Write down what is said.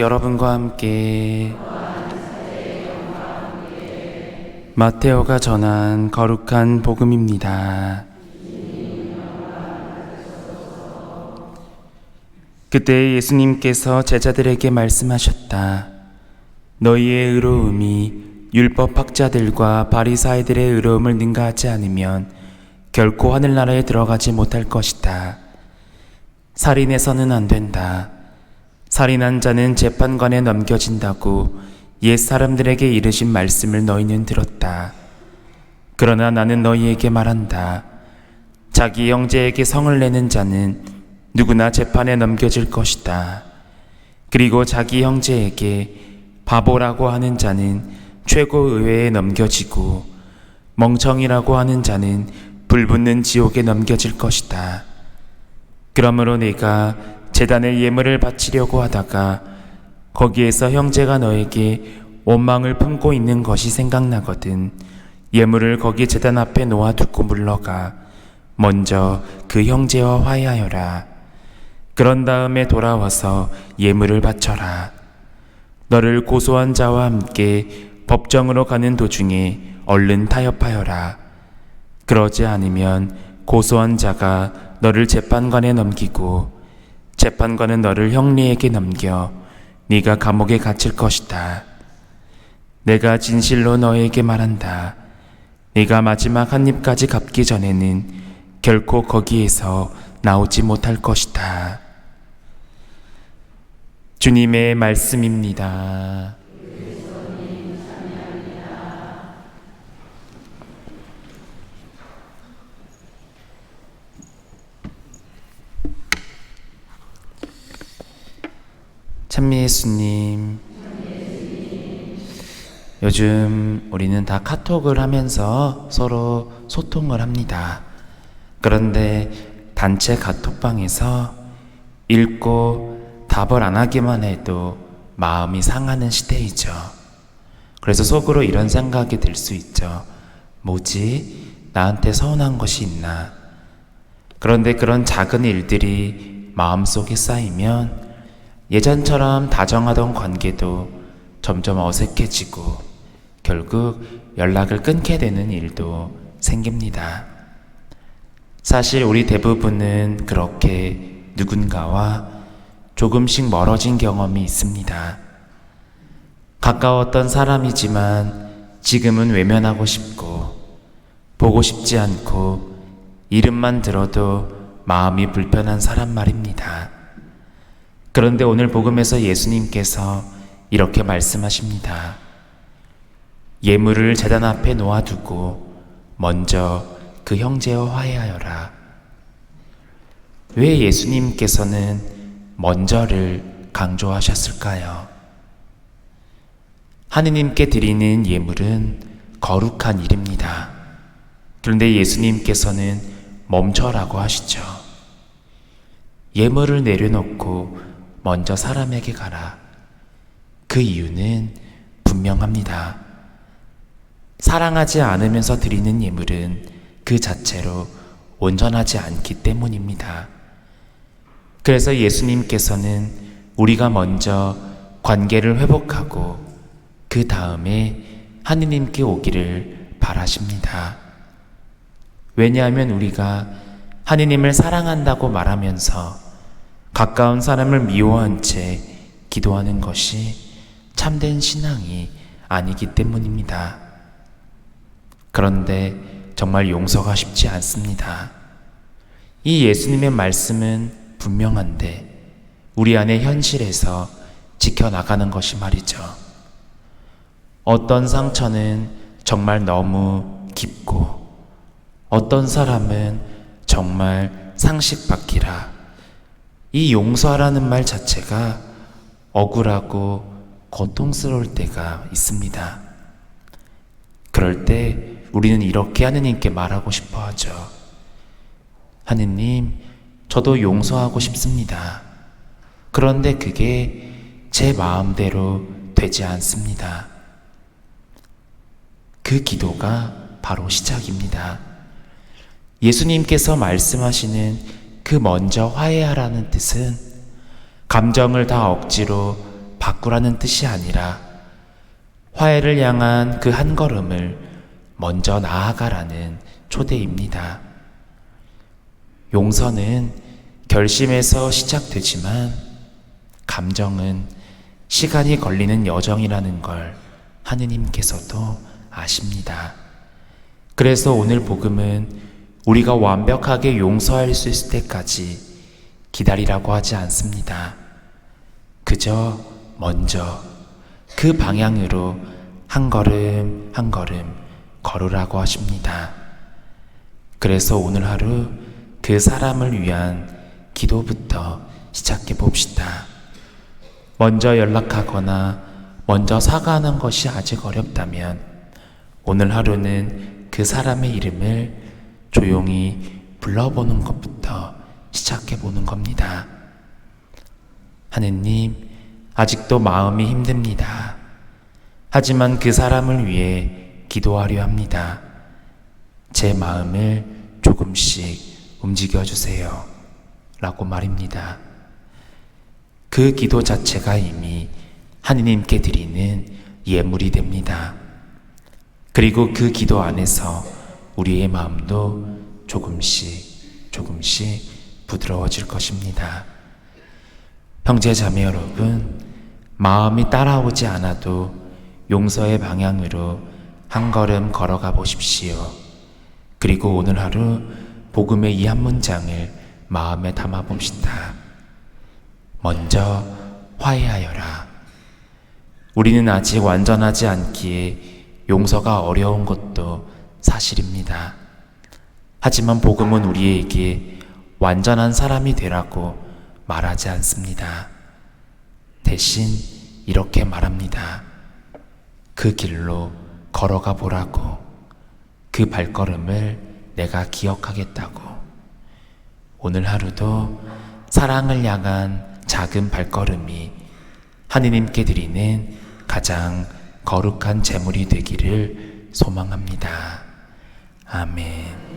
여러분과 함께 마테오가 전한 거룩한 복음입니다. 그때 예수님께서 제자들에게 말씀하셨다. 너희의 의로움이 율법 학자들과 바리사이들의 의로움을 능가하지 않으면 결코 하늘나라에 들어가지 못할 것이다. 살인해서는 안 된다. 살인한 자는 재판관에 넘겨진다고 옛 사람들에게 이르신 말씀을 너희는 들었다. 그러나 나는 너희에게 말한다. 자기 형제에게 성을 내는 자는 누구나 재판에 넘겨질 것이다. 그리고 자기 형제에게 바보라고 하는 자는 최고의회에 넘겨지고 멍청이라고 하는 자는 불붙는 지옥에 넘겨질 것이다. 그러므로 내가 재단에 예물을 바치려고 하다가 거기에서 형제가 너에게 원망을 품고 있는 것이 생각나거든 예물을 거기 재단 앞에 놓아두고 물러가 먼저 그 형제와 화해하여라. 그런 다음에 돌아와서 예물을 바쳐라. 너를 고소한 자와 함께 법정으로 가는 도중에 얼른 타협하여라. 그러지 않으면 고소한 자가 너를 재판관에 넘기고 재판관은 너를 형리에게 넘겨 네가 감옥에 갇힐 것이다. 내가 진실로 너에게 말한다. 네가 마지막 한 입까지 갚기 전에는 결코 거기에서 나오지 못할 것이다. 주님의 말씀입니다. 찬미 예수님. 요즘 우리는 다 카톡을 하면서 서로 소통을 합니다. 그런데 단체 카톡방에서 읽고 답을 안 하기만 해도 마음이 상하는 시대이죠. 그래서 속으로 이런 생각이 들 수 있죠. 뭐지? 나한테 서운한 것이 있나? 그런데 그런 작은 일들이 마음속에 쌓이면 예전처럼 다정하던 관계도 점점 어색해지고 결국 연락을 끊게 되는 일도 생깁니다. 사실 우리 대부분은 그렇게 누군가와 조금씩 멀어진 경험이 있습니다. 가까웠던 사람이지만 지금은 외면하고 싶고 보고 싶지 않고 이름만 들어도 마음이 불편한 사람 말입니다. 그런데 오늘 복음에서 예수님께서 이렇게 말씀하십니다. 예물을 재단 앞에 놓아두고 먼저 그 형제와 화해하여라. 왜 예수님께서는 먼저를 강조하셨을까요? 하느님께 드리는 예물은 거룩한 일입니다. 그런데 예수님께서는 멈춰라고 하시죠. 예물을 내려놓고 먼저 사람에게 가라. 그 이유는 분명합니다. 사랑하지 않으면서 드리는 예물은 그 자체로 온전하지 않기 때문입니다. 그래서 예수님께서는 우리가 먼저 관계를 회복하고 그 다음에 하느님께 오기를 바라십니다. 왜냐하면 우리가 하느님을 사랑한다고 말하면서 가까운 사람을 미워한 채 기도하는 것이 참된 신앙이 아니기 때문입니다. 그런데 정말 용서가 쉽지 않습니다. 이 예수님의 말씀은 분명한데 우리 안의 현실에서 지켜나가는 것이 말이죠. 어떤 상처는 정말 너무 깊고 어떤 사람은 정말 상식 밖이라 이 용서하라는 말 자체가 억울하고 고통스러울 때가 있습니다. 그럴 때 우리는 이렇게 하느님께 말하고 싶어 하죠. 하느님, 저도 용서하고 싶습니다. 그런데 그게 제 마음대로 되지 않습니다. 그 기도가 바로 시작입니다. 예수님께서 말씀하시는 그 먼저 화해하라는 뜻은 감정을 다 억지로 바꾸라는 뜻이 아니라 화해를 향한 그 한 걸음을 먼저 나아가라는 초대입니다. 용서는 결심에서 시작되지만 감정은 시간이 걸리는 여정이라는 걸 하느님께서도 아십니다. 그래서 오늘 복음은 우리가 완벽하게 용서할 수 있을 때까지 기다리라고 하지 않습니다. 그저 먼저 그 방향으로 한 걸음 한 걸음 걸으라고 하십니다. 그래서 오늘 하루 그 사람을 위한 기도부터 시작해 봅시다. 먼저 연락하거나 먼저 사과하는 것이 아직 어렵다면 오늘 하루는 그 사람의 이름을 조용히 불러보는 것부터 시작해 보는 겁니다. 하느님, 아직도 마음이 힘듭니다. 하지만 그 사람을 위해 기도하려 합니다. 제 마음을 조금씩 움직여 주세요. 라고 말입니다. 그 기도 자체가 이미 하느님께 드리는 예물이 됩니다. 그리고 그 기도 안에서 우리의 마음도 조금씩 조금씩 부드러워질 것입니다. 형제 자매 여러분, 마음이 따라오지 않아도 용서의 방향으로 한 걸음 걸어가 보십시오. 그리고 오늘 하루 복음의 이 한 문장을 마음에 담아 봅시다. 먼저 화해하여라. 우리는 아직 완전하지 않기에 용서가 어려운 것도 사실입니다. 하지만 복음은 우리에게 완전한 사람이 되라고 말하지 않습니다. 대신 이렇게 말합니다. 그 길로 걸어가 보라고. 그 발걸음을 내가 기억하겠다고. 오늘 하루도 사랑을 향한 작은 발걸음이 하느님께 드리는 가장 거룩한 제물이 되기를 소망합니다. 아멘.